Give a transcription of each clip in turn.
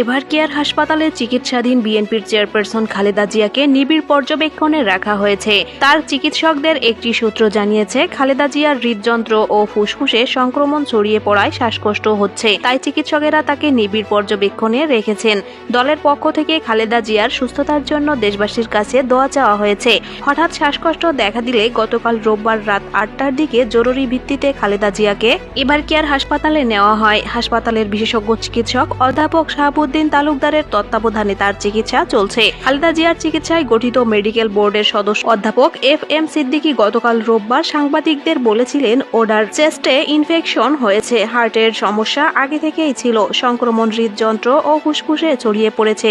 Ever care হাসপাতালে চিকিৎসাধীন বিএনপির চেয়ারপারসন খালেদা জিয়াকে নিবিড় পর্যবেক্ষণে রাখা হয়েছে। তার চিকিৎসকদের একটি সূত্র জানিয়েছে, খালেদা জিয়ার হৃদযন্ত্র ও ফুসফুসে সংক্রমণ ছড়িয়ে পড়ায় শ্বাসকষ্ট হচ্ছে। তাই চিকিৎসকেরা তাকে নিবিড় পর্যবেক্ষণে রেখেছেন। দলের পক্ষ থেকে খালেদা জিয়ার সুস্থতার জন্য দেশবাসীর কাছে দোয়া চাওয়া হয়েছে। হঠাৎ শ্বাসকষ্ট দেখা দিলে গতকাল রোববার রাত আটটার দিকে জরুরি ভিত্তিতে খালেদা জিয়াকে এবার কেয়ার হাসপাতালে নেওয়া হয়। হাসপাতালের বিশেষজ্ঞ চিকিৎসক অধ্যাপক শাহাবুদ্দিন তালুকদারের তত্ত্বাবধানে তার চিকিৎসা চলছে। খালেদা জিয়ার চিকিৎসায় গঠিত মেডিকেল বোর্ডের সদস্য অধ্যাপক এফ এম সিদ্দিকি গতকাল রোববার সাংবাদিকদের বলেছিলেন ওনার চেস্টে ইনফেকশন হয়েছে, হার্টের সমস্যা আগে থেকেই ছিল, সংক্রমণ হৃদযন্ত্র ও ফুসফুসে ছড়িয়ে পড়েছে।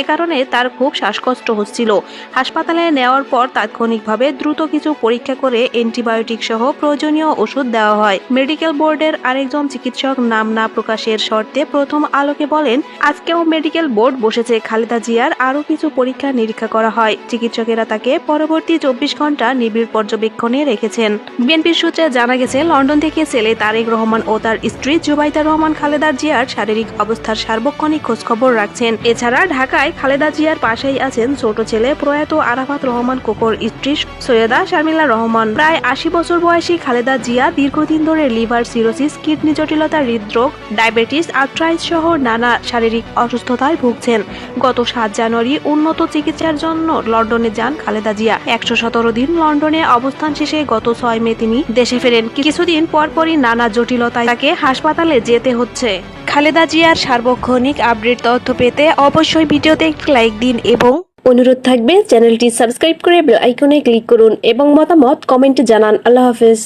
এ কারণে তার খুব শ্বাসকষ্ট হচ্ছিল। হাসপাতালে নেওয়ার পর তাৎক্ষণিকভাবে দ্রুত কিছু পরীক্ষা করে অ্যান্টিবায়োটিক সহ প্রয়োজনীয় ওষুধ দেওয়া হয়। মেডিকেল বোর্ডের আরেকজন চিকিৎসক নাম না প্রকাশের শর্তে প্রথম আলোকে বলেন আজকেও মেডিকেল বোর্ড বসেছে। খালেদা জিয়ার আরও কিছু পরীক্ষা নিরীক্ষা করা হয়। চিকিৎসকেরা তাকে পরবর্তী চব্বিশ ঘণ্টা নিবিড় পর্যবেক্ষণে রেখেছেন। বিএনপির সূত্রে জানা গেছে, লন্ডন থেকে ছেলে তারেক রহমান ও তার স্ত্রী জুবাইদা রহমান খালেদা জিয়ার শারীরিক অবস্থার সার্বক্ষণিক খোঁজখবর রাখছেন। এছাড়া ঢাকায় খালেদা জিয়ার পাশেই আছেন ছোট ছেলে প্রয়াত আরাফাত রহমান, কোকর স্ত্রী সৈয়দা শারমিলা রহমান। প্রায় আশি বছর বয়সী খালেদা জিয়া দীর্ঘদিন ধরে লিভার সিরোসিস, কিডনি জটিলতা, হৃদরোগ, ডায়াবেটিস, আর্থ্রাইটিস সহ নানা শারীরিক অসুস্থতায় ভুগছেন। গত সাত জানুয়ারি উন্নত চিকিৎসার জন্য লন্ডনে যান খালেদা জিয়া। একশো সতেরো দিন লন্ডনে অবস্থান শেষে গত ছয় মে তিনি দেশে ফেরেন। কিছুদিন পরপরই নানা জটিলতায় তাকে হাসপাতালে যেতে হচ্ছে। খালেদা জিয়ার সার্বক্ষণিক আপডেট তথ্য পেতে অবশ্যই ভিডিওতে একটি লাইক দিন এবং অনুরোধ থাকবে চ্যানেলটি সাবস্ক্রাইব করে বেল আইকনে ক্লিক করুন এবং মতামত কমেন্টে জানান। আল্লাহ হাফেজ।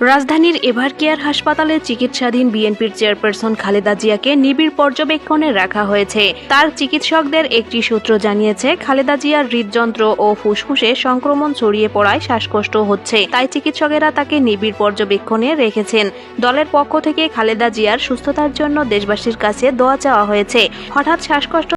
রাজধানীর এভার কেয়ার হাসপাতালে চিকিৎসাধীন বিএনপির চেয়ারপারসন খালেদা জিয়াকে নিবিড় পর্যবেক্ষণে রাখা হয়েছে। তার চিকিৎসকদের একটি সূত্র জানিয়েছে, খালেদা জিয়ার হৃদযন্ত্র ও ফুসফুসে সংক্রমণ ছড়িয়ে পড়ায় শ্বাসকষ্ট হচ্ছে। তাই চিকিৎসকেরা তাকে নিবিড় পর্যবেক্ষণে রেখেছেন। দলের পক্ষ থেকে খালেদা জিয়ার সুস্থতার জন্য দেশবাসীর কাছে দোয়া চাওয়া হয়েছে। হঠাৎ শ্বাসকষ্ট